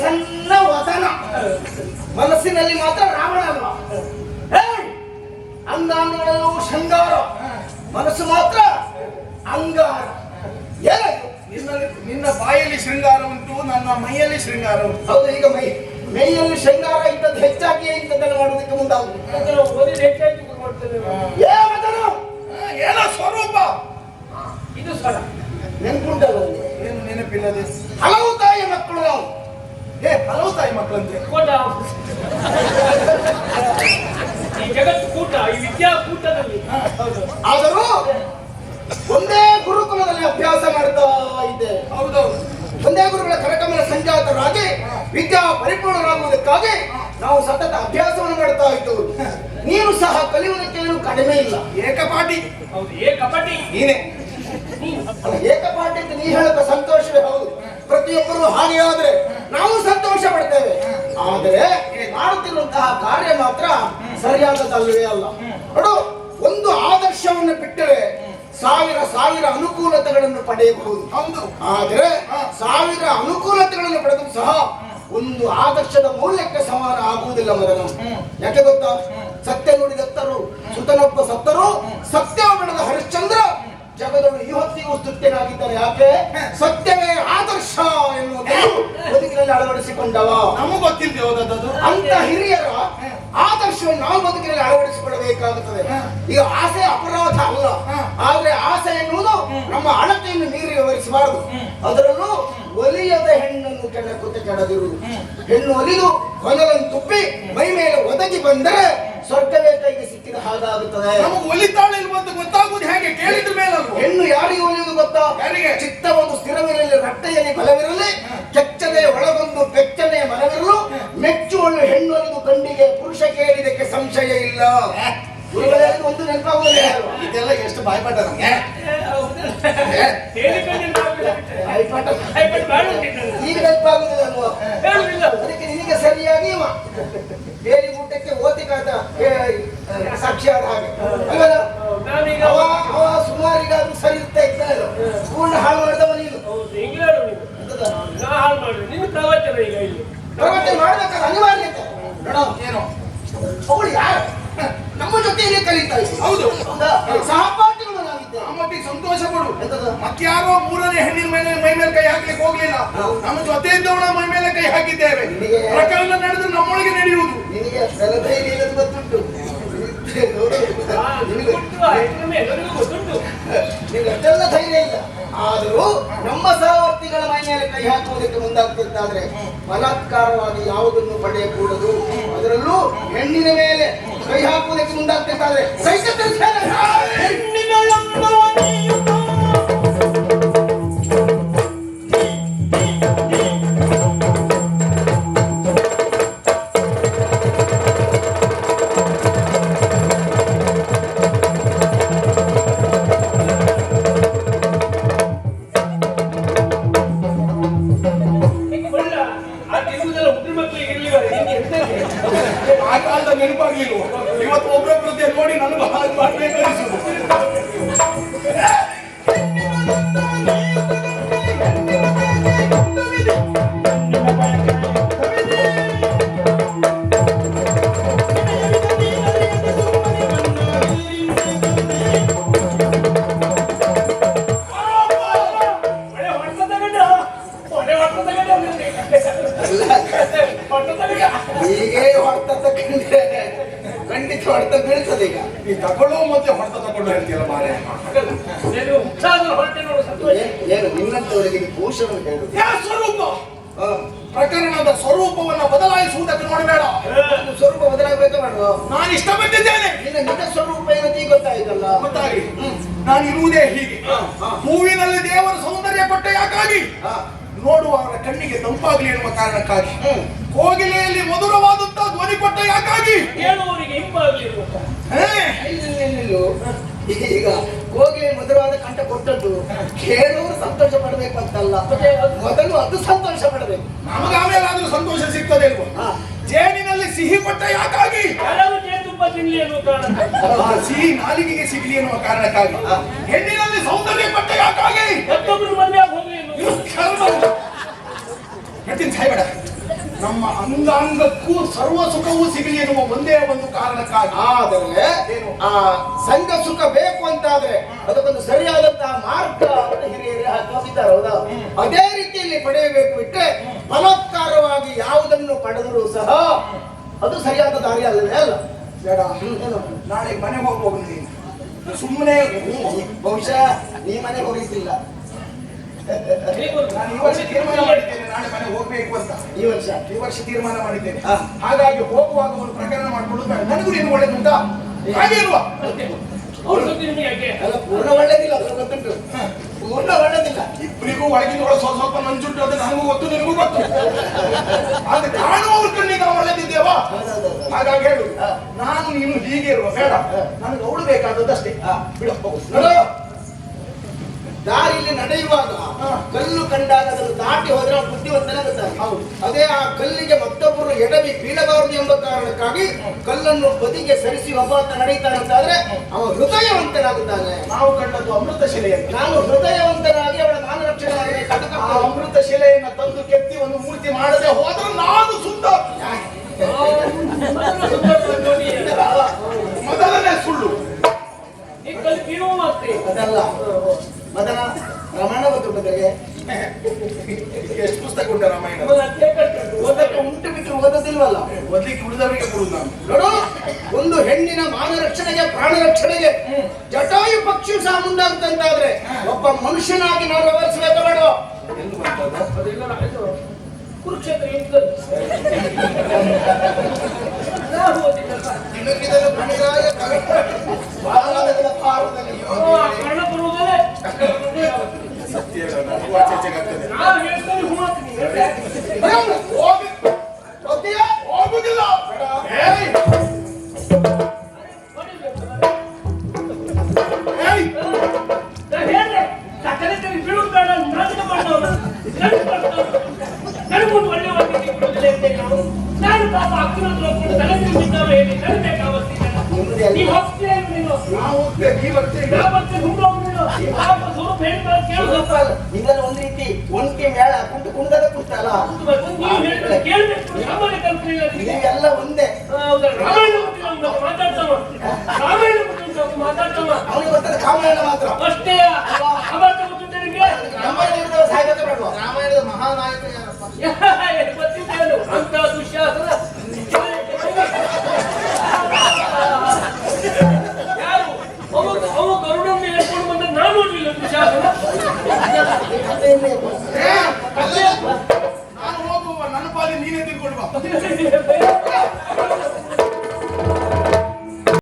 ಕಾಣುವುದಕ್ಕೆ ವತನ ಮನಸ್ಸಿನಲ್ಲಿ ಮಾತ್ರ ರಾವಣ ಅಲ್ವ? ಏಯ್! ಅಂಗಾಂಗಗಳೆಲ್ಲವೂ ಶೃಂಗಾರ. ಮನಸ್ಸು ಮಾತ್ರ ಅಂಗಾರ. ನಿನ್ನಲ್ಲಿ ನಿನ್ನ ಬಾಯಲ್ಲಿ ಶೃಂಗಾರ ಉಂಟು ನನ್ನ ಮೈಯಲ್ಲಿ ಶೃಂಗಾರ ಉಂಟು. ಹೌದು ಈಗ ಮೈ ಮೈಯಲ್ಲಿ ಶೃಂಗಾರ ಇದ್ದದ್ದು ಹೆಚ್ಚಾಗಿ ಇಂಥದ್ದೆಲ್ಲ ಮಾಡೋದಕ್ಕೆ ಮುಂದಾಗುತ್ತೆ ಹೆಚ್ಚಾಗಿ ಏನೋ ಸ್ವರೂಪ. ಇದು ಸ್ವರ. ನೆನ್ಪುಂಟಲ್ಲ? ಏನು ನೆನಪಿಲ್ಲದೆ ಹಲವು ತಾಯಿಯ ಮಕ್ಕಳು ನಾವು ಏ ಹಲವು ತಾಯಿ ಮಕ್ಕಳಂತೆ ಕೂಟ ಈ ಜಗತ್ತು ಕೂಟ ಈ ವಿದ್ಯಾ ಕೂಟದಲ್ಲಿ ಹೌದು ಆದರೂ ಒಂದೇ ಗುರುಕುಲದಲ್ಲಿ ಅಭ್ಯಾಸ ಮಾಡ್ತಾ ಇದ್ದೆ. ಹೌದೌದು ಒಂದೇ ಗುರುಗಳ ಕರಕಮಲ ಸಂಜಾತರಾಗಿ ವಿದ್ಯಾ ಪರಿಪೂರ್ಣರಾಗುವುದಕ್ಕಾಗಿ ನಾವು ಸತತ ಅಭ್ಯಾಸವನ್ನು ಮಾಡ್ತಾ ಇದ್ದವು. ನೀನು ಸಹ ಕಲಿಯುವುದಕ್ಕೆ ಏನು ಕಡಿಮೆ ಇಲ್ಲ. ಏಕಪಾಟಿ. ಹೌದು ಏಕಪಾಟಿ. ನೀನೇ. ಏಕಪಾಟಿ ಅಂತ ನೀ ಹೇಳಕ ಸಂತೋಷವೇ ಹೌದು. ಪ್ರತಿಯೊಬ್ಬರು ಹಾಗೆ ಆದ್ರೆ ನಾವು ಸಂತೋಷ ಪಡ್ತೇವೆ. ಆದರೆ ಮಾಡುತ್ತಿರುವಂತಹ ಕಾರ್ಯ ಮಾತ್ರ ಸರಿಯಾದದಲ್ಲವೇ ಅಲ್ಲ. ನೋಡು ಒಂದು ಆದರ್ಶವನ್ನು ಬಿಟ್ಟರೆ ಸಾವಿರ ಸಾವಿರ ಅನುಕೂಲತೆಗಳನ್ನು ಪಡೆಯಬಹುದು. ಹೌದು. ಆದರೆ ಸಾವಿರ ಅನುಕೂಲತೆಗಳನ್ನು ಪಡೆದು ಸಹ ಒಂದು ಆದರ್ಶದ ಮೌಲ್ಯಕ್ಕೆ ಸಮಾನ ಆಗುವುದಿಲ್ಲ ಮರನು ಯಾಕೆ ಗೊತ್ತಾ? ಸತ್ಯ ನುಡಿದತ್ತರು ಸುತನೊಬ್ಬ ಸತ್ತರು ಸತ್ಯ ಬೆಳೆದ ಹರಿಶ್ಚಂದ್ರ ಜಗದೊಳು ಈ ಹೊತ್ತಿಗೂ ಸ್ತುತ್ಯನಾಗಿದ್ದಾರೆ. ಯಾಕೆ? ಸತ್ಯವೇ ಬದುಕಿನಲ್ಲಿ ಅಳವಡಿಸಿಕೊಂಡವ? ನಮಗೂ ಗೊತ್ತಿಲ್ದೆ ಹೋದದ್ದು ಅಂತ ಹಿರಿಯರ ಆದರ್ಶವನ್ನು ನಾವು ಬದುಕಿನಲ್ಲಿ ಅಳವಡಿಸಿಕೊಳ್ಳಬೇಕಾಗುತ್ತದೆ. ಈಗ ಆಸೆ ಅಪರಾಧ ಅಲ್ಲ. ಆದ್ರೆ ಆಸೆ ಎನ್ನುವುದು ನಮ್ಮ ಅಳತೆಯನ್ನು ಮೀರಿ ವಿವರಿಸಬಾರದು. ಅದರಲ್ಲೂ ಒಲಿಯದ ಹೆಣ್ಣನ್ನು ಕೆಣಕುತ್ತ ಕೆಡದಿರುವುದು ಹೆಣ್ಣು ಒಲಿದು ಹೊನಲನ್ನು ತುಪ್ಪಿ ಮೈ ಮೇಲೆ ಒದಗಿ ಬಂದರೆ ಸ್ವರ್ಗವೇ ಕೈಗೆ ಸಿಕ್ಕಿದ ಹಾಗಾಗುತ್ತದೆ. ನಮಗೆ ಒಲಿತಾಳೆ ಇರುವಂತೆ ಗೊತ್ತಾಗುವುದು ಗೊತ್ತಾಗುದು ಹೇಗೆ? ಕೇಳಿದ್ರ ಮೇಲೆ ಹೆಣ್ಣು ಯಾರಿಗೆ ಒಲಿಯುವುದು ಗೊತ್ತಾ? ಯಾರಿಗೆ? ಒಂದು ಸ್ಥಿರವಿರಲಿ ರಟ್ಟೆಯಲ್ಲಿ ಬಲವಿರಲಿ ಕೆಚ್ಚದೆ ಒಳಗೊಂದು ಬೆಚ್ಚನೆ ಮನವಿರಲು ಮೆಚ್ಚುವಳು ಹೆಣ್ಣು ಒಲಿದು ಕಣ್ಣಿಗೆ ಪುರುಷ ಕೇಳಿದಕ್ಕೆ ಸಂಶಯ ಇಲ್ಲ ಗುರುಗಳಲ್ಲಿ ಒಂದು ನೆನಪಾಗುವುದಿಲ್ಲ ಅಲ್ವಾ? ಇದೆಲ್ಲ ಎಷ್ಟು ಭಯಪಟ್ಟ ನಮ್ಗೆ. ಈಗ ನೆನಪಾಗುದಿಲ್ಲ ಅದಕ್ಕೆ ನಿನಗೆ ಸರಿಯಾಗಿ ಇವ. ಊಟಕ್ಕೆ ಊಟಕ್ಕೆ ಓತಿ ಕಾಟ ಸಾಕ್ಷಿಯಾದ ಹಾಗೆ. ಅಲ್ವಲ್ಲ? ನಾನೀಗ ಅವ ಅವ ಸುಮಾರಿಗಾದ್ರೂ ಸರಿ ಇರ್ತಾ ಇದ್ದಾರೆ ಪೂರ್ಣ ಹಾಳು ಮಾಡಿದವ ನೀನು. ಹೇಳು ಮಾಡಿ ನಿನ್ನ ಪ್ರವಚನ ಈಗ ಇಲ್ಲಿ. ಪ್ರವಚನ ಮಾಡ್ಬೇಕಾದ್ರೆ ಅನಿವಾರ್ಯತೆ ನೋಡು ಏನೋ? ಅವಳು ಯಾರು? ನಮ್ಮ ಜೊತೆ ಕಲಿತಾ ಹೌದು. ನಮ್ಮೊಟ್ಟಿಗೆ ಸಂತೋಷ ಪಡು ಮತ್ತಾರೋ ಮೂರನೇ ಹೆಣ್ಣಿನ ಮೇಲೆ ಮೈ ಮೇಲೆ ಕೈ ಹಾಕ್ಲಿಕ್ಕೆ ಹೋಗ್ಲಿಲ್ಲ. ನಮ್ಮ ಜೊತೆ ಇದ್ದವಳ ಮೈ ಮೇಲೆ ಕೈ ಹಾಕಿದ್ದೇವೆ. ನಿನಗೆ- ಪ್ರಕರಣ ನಡೆದು ನಮ್ಮೊಳಗೆ ನಡೆಯುವುದು. ನಿನಗೆ ಅಷ್ಟೆಲ್ಲ ಧೈರ್ಯ ಇಲ್ಲ. ಆದರೂ ನಮ್ಮ ಸಹವರ್ತಿಗಳ ಮೈ ಮೇಲೆ ಕೈ ಹಾಕುವುದಕ್ಕೆ ಮುಂದಾಗ್ತಿದ್ದಾದ್ರೆ ಬಲಾತ್ಕಾರವಾಗಿ ಯಾವುದನ್ನು ಪಡೆಯಕೂಡದು. ಅದರಲ್ಲೂ ಹೆಣ್ಣಿನ ಮೇಲೆ ಕೈ ಹಾಕುವುದಕ್ಕೆ ಮುಂದಾಗ್ತಿದ್ದಾದ್ರೆ ಸೈತ ತಗೊಂಡು ಹೇಳ್ತೀಯಲ್ಲ ಮಾರೆ ಏನು ನಿನ್ನಂತವರಿಗೆ ಭೂಷಣ ಯಾ ಸ್ವರೂಪ. ಪ್ರಕರಣದ ಸ್ವರೂಪವನ್ನ ಬದಲಾಯಿಸುವುದಕ್ಕೆ ನೋಡಬೇಡ ಸ್ವರೂಪ ಬದಲಾಗಬೇಕು ಮಾಡುವ ನಾನು ಇಷ್ಟಪಟ್ಟಿದ್ದೇನೆ ನಿನ್ನ ನಿಜ ಸ್ವರೂಪ ಏನಂತ ಗೊತ್ತಾಯ್ತಲ್ಲ? ಗೊತ್ತಾಗಿ ನಾನು ಇರುವುದೇ ಹೀಗೆ. ಹೂವಿನಲ್ಲಿ ದೇವರ ಸೌಂದರ್ಯ ಕೊಟ್ಟ ಯಾಕಾಗಿ? ನೋಡುವವರ ಕಣ್ಣಿಗೆ ತಂಪಾಗಲಿ ಎನ್ನುವ ಕಾರಣಕ್ಕಾಗಿ. ಕೋಗಿಲೆಯಲ್ಲಿ ಮಧುರವಾದಂತಹ ಧ್ವನಿ ಕೊಟ್ಟ ಯಾಕಾಗಿ? ಕೇಳುವವರಿಗೆ ಇಂಪಾಗಲಿ ಈಗ ಕೋಗಿಲೆ ಮಧುರವಾದ ಕಂಠ ಕೊಟ್ಟದ್ದು ಕೇಳುವರು ಸಂತೋಷ ಪಡಬೇಕು ಅಂತಲ್ಲ ಮೊದಲು ಅದು ಸಂತೋಷ ಪಡಬೇಕು. ನಮಗೆ ಆಮೇಲಾದ್ರೂ ಸಂತೋಷ ಸಿಗ್ತದೆ. ಜೇನಿನಲ್ಲಿ ಸಿಹಿ ಕೊಟ್ಟ ಯಾಕಾಗಿ? ತಿನ್ಲಿ ಕಾರಣ. ಆ ಸಿಹಿ ನಾಲಿಗೆಗೆ ಸಿಗಲಿ ಎನ್ನುವ ಕಾರಣಕ್ಕಾಗಿ. ಹೆಣ್ಣಿನಲ್ಲಿ ಸೌಂದರ್ಯ ಕೊಟ್ಟ ಯಾಕಾಗಿ? ಅಂಗಾಂಗಕ್ಕೂ ಸರ್ವ ಸುಖವೂ ಸಿಗಲಿ ಎನ್ನುವ ಒಂದೇ ಒಂದು ಕಾರಣಕ್ಕಾಗಿ ಆದರೆ ಏನು? ಆ ಸಂಘ ಸುಖ ಬೇಕು ಅಂತಾದ್ರೆ ಅದಕ್ಕೊಂದು ಸರಿಯಾದಂತಹ ಮಾರ್ಗ ಅಂತ ಹಿರಿಯರು ಹಾಕಿ ಹೋಗಿದ್ದಾರೆ ಹೌದಾ? ಅದೇ ರೀತಿಯಲ್ಲಿ ಪಡೆಯಬೇಕು ಬಿಟ್ರೆ ಬಲಾತ್ಕಾರವಾಗಿ ಯಾವುದನ್ನು ಪಡೆದರೂ ಸಹ ಅದು ಸರಿಯಾದ ದಾರಿ ಅಲ್ಲವೇ ಅಲ್ಲ? ಬೇಡ. ನಾಳೆ ಮನೆ ಹೋಗ್ಬೋದು ನೀನು. ಸುಮ್ಮನೆ ಬಹುಶಃ ನೀ ಮನೆ ಹೋಗಿದ್ದಿಲ್ಲ. ನಾನು ಈ ವರ್ಷ ತೀರ್ಮಾನ ಮಾಡಿದ್ದೇನೆ ನಾಳೆ ಮನೆ ಹೋಗ್ಬೇಕು ಅಂತ ಈ ವರ್ಷ? ಈ ವರ್ಷ ತೀರ್ಮಾನ ಮಾಡಿದ್ದೇನೆ. ಹಾಗಾಗಿ ಹೋಗುವಾಗ ಒಂದು ಪ್ರಕರಣ ಮಾಡ್ಕೊಳ್ಳೋದು ನನಗೂ ನೀನು ಒಳ್ಳೇದುಂಟಾ? ಹಾಗೆ ಇಲ್ವಾ ಅಲ್ಲ ಪೂರ್ಣ ಒಳ್ಳೇದಿಲ್ಲ ಅದು ಗೊತ್ತುಂಟು ಪೂರ್ಣ ಒಳ್ಳೇದಿಲ್ಲ. ಇಬ್ಬರಿಗೂ ಒಳಗಿನ ಒಳಗೆ ಸ್ವಲ್ಪ ಸ್ವಲ್ಪ ನಂಜುಂಟು ಅದು ನನಗೂ ಗೊತ್ತು ನಿನಗೂ ಗೊತ್ತು. ಅದು ಕಾಣುವವ್ರ ಕಣ್ಣಿಗೆ ನಾವು ಒಳ್ಳೆದಿದ್ದೇವಾ. ಹಾಗಾಗಿ ಹೇಳು. ನಾನು ನೀನು ಹೀಗೆ ಇರುವ ಬೇಡ. ನನಗೆ ಅವಳು ಬೇಕಾದದ್ದು ಅಷ್ಟೇ ಬಿಡು ಹೋಗು. ದಾರಿಯಲ್ಲಿ ನಡೆಯುವಾಗ ಕಲ್ಲು ಕಂಡಾಗ ಅದನ್ನು ದಾಟಿ ಹೋದ್ರೆ ಅವ್ರು ಬುದ್ಧಿವಂತನಾಗುತ್ತಾನೆ ಹೌದು. ಅದೇ ಆ ಕಲ್ಲಿಗೆ ಮತ್ತೊಬ್ಬರು ಎಡವಿ ಬೀಳಬಾರದು ಎಂಬ ಕಾರಣಕ್ಕಾಗಿ ಕಲ್ಲನ್ನು ಬದಿಗೆ ಸರಿಸಿ ಒಬ್ಬ ಅಂತ ನಡೀತಾನೆ ಅಂತಾದ್ರೆ ಅವ ಹೃದಯವಂತನಾಗುತ್ತಾನೆ. ನಾವು ಕಂಡದ್ದು ಅಮೃತ ಶಿಲೆಯನ್ನು ನಾನು ಹೃದಯವಂತನಾಗಿ ಅವಳ ಮಾನರಕ್ಷಣೆ ಆಗಬೇಕಾದ ಆ ಕರ್ತವ್ಯ. ಅಮೃತ ಶಿಲೆಯನ್ನು ತಂದು ಕೆತ್ತಿ ಒಂದು ಮೂರ್ತಿ ಮಾಡದೆ ಹೋದ್ರೆ ನಾನು ಸುಂದರ ಮೊದಲನೇ ಸುಳ್ಳು. ಅದಲ್ಲ. ಮದನ ರಾಮಾಯಣ ಬದಲಿಗೆ ಎಷ್ಟು ಪುಸ್ತಕ ಉಂಟ ರಾಮಾಯಣ ಓದಕ್ಕೆ ಉಂಟು ಬಿಟ್ಟು ಓದೋದಿಲ್ವಲ್ಲ ಓದ್ಲಿಕ್ಕೆ ಉಳಿದವರಿಗೆ ಕೊಡುದು ನಾನು. ನೋಡು ಒಂದು ಹೆಣ್ಣಿನ ಮಾನ ರಕ್ಷಣೆಗೆ ಪ್ರಾಣ ರಕ್ಷಣೆಗೆ ಜಟಾಯು ಪಕ್ಷಿ ಸಹ ಮುಂದಾಗುತ್ತಂತಾದ್ರೆ ಒಬ್ಬ ಮನುಷ್ಯನಾಗಿ ನಾವು ವ್ಯವಹರಿಸಬೇಕು ಬೇಡ ನೀವು ಹೋಗ್ತೀಯ ನೀವು ನೀನು? ನಾವು ಹೋಗ್ತೇವೆ, ಸ್ವರೂಪ ಒಂದ್ ರೀತಿ ಒಂದ್ಕೆ ಮೇಳ ಕುಂಟು ಕುಣಿದದ ಕುಂಟಲ್ಲ. ಇದೆಲ್ಲ ಒಂದೇ. ಅವನಿಗೆ ಗೊತ್ತದ ಕಾಮಾಯಣ ಮಾತ್ರ.